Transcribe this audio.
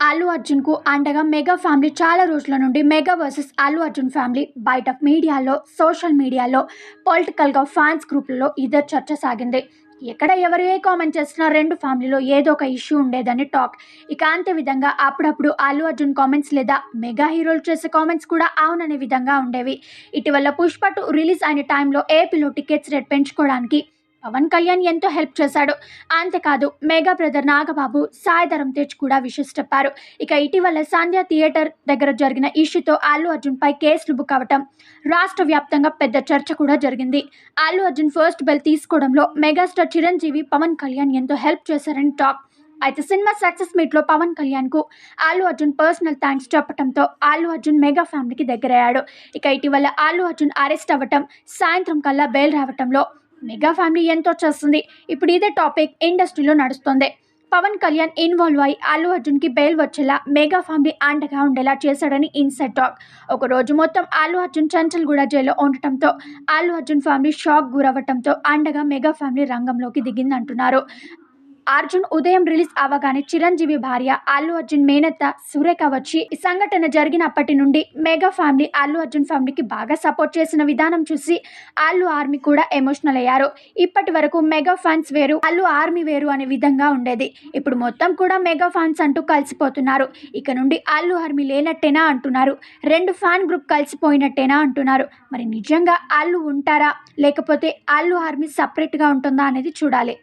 అల్లు అర్జున్కు అండగా mega family చాలా రోజుల నుండి mega versus Allu Arjun family బయట మీడియాలో సోషల్ మీడియాలో పొలిటికల్గా ఫ్యాన్స్ గ్రూప్లలో ఇద్దరు చర్చ సాగింది. ఎక్కడ ఎవరు ఏ కామెంట్ చేసినా రెండు ఫ్యామిలీలో ఏదో ఒక ఇష్యూ ఉండేదని టాక్. ఇక అంతే విధంగా అప్పుడప్పుడు అల్లు అర్జున్ కామెంట్స్ లేదా మెగా హీరోలు చేసే కామెంట్స్ కూడా అవుననే విధంగా ఉండేవి. ఇటీవల పుష్ప రిలీజ్ అయిన టైంలో ఏపీలో టికెట్స్ రేట్ పెంచుకోవడానికి పవన్ కళ్యాణ్ ఎంతో హెల్ప్ చేశాడు. అంతేకాదు మెగా బ్రదర్ నాగబాబు సాయిధరం తేజ్ కూడా విషెస్ చెప్పారు. ఇక ఇటీవల సంధ్య థియేటర్ దగ్గర జరిగిన ఇష్యూతో అల్లు అర్జున్ పై కేసులు బుక్ అవటం రాష్ట్ర వ్యాప్తంగా పెద్ద చర్చ కూడా జరిగింది. అల్లు అర్జున్ ఫస్ట్ బెల్ తీసుకోవడంలో మెగాస్టార్ చిరంజీవి పవన్ కళ్యాణ్ ఎంతో హెల్ప్ చేశారని టాక్. అయితే సినిమా సక్సెస్ మీట్లో పవన్ కళ్యాణ్కు అల్లు అర్జున్ పర్సనల్ థ్యాంక్స్ చెప్పడంతో అల్లు అర్జున్ మెగా ఫ్యామిలీకి దగ్గరయ్యాడు. ఇక ఇటీవల అల్లు అర్జున్ అరెస్ట్ అవ్వటం సాయంత్రం కల్లా బెయిల్ రావటంలో మెగా ఫ్యామిలీ ఎంతో చేస్తుంది ఇప్పుడు ఇదే టాపిక్ ఇండస్ట్రీలో నడుస్తుంది. పవన్ కళ్యాణ్ ఇన్వాల్వ్ అయి అల్లు అర్జున్కి బెయిల్ వచ్చేలా మెగా ఫ్యామిలీ అండగా ఉండేలా చేశాడని ఇన్సైడ్ టాక్. ఒక రోజు మొత్తం అల్లు అర్జున్ చంచల్గూడ జైల్లో ఉండటంతో అల్లు అర్జున్ ఫ్యామిలీ షాక్ గురవ్వటంతో అండగా మెగా ఫ్యామిలీ రంగంలోకి దిగిందంటున్నారు. అర్జున్ ఉదయం రిలీజ్ అవ్వగానే చిరంజీవి భార్య అల్లు అర్జున్ మేనత్త సురేఖ వచ్చి ఈ సంఘటన జరిగినప్పటి నుండి మెగా ఫ్యామిలీ అల్లు అర్జున్ ఫ్యామిలీకి బాగా సపోర్ట్ చేసిన విధానం చూసి అల్లు ఆర్మీ కూడా ఎమోషనల్ అయ్యారు. ఇప్పటి వరకు మెగా ఫ్యాన్స్ వేరు అల్లు ఆర్మీ వేరు అనే విధంగా ఉండేది. ఇప్పుడు మొత్తం కూడా మెగా ఫ్యాన్స్ అంటూ కలిసిపోతున్నారు. ఇక నుండి అల్లు ఆర్మీ లేనట్టేనా అంటున్నారు. రెండు ఫ్యాన్ గ్రూప్ కలిసిపోయినట్టేనా అంటున్నారు. మరి నిజంగా అల్లు ఉంటారా? లేకపోతే అల్లు ఆర్మీ సపరేట్గా ఉంటుందా అనేది చూడాలి.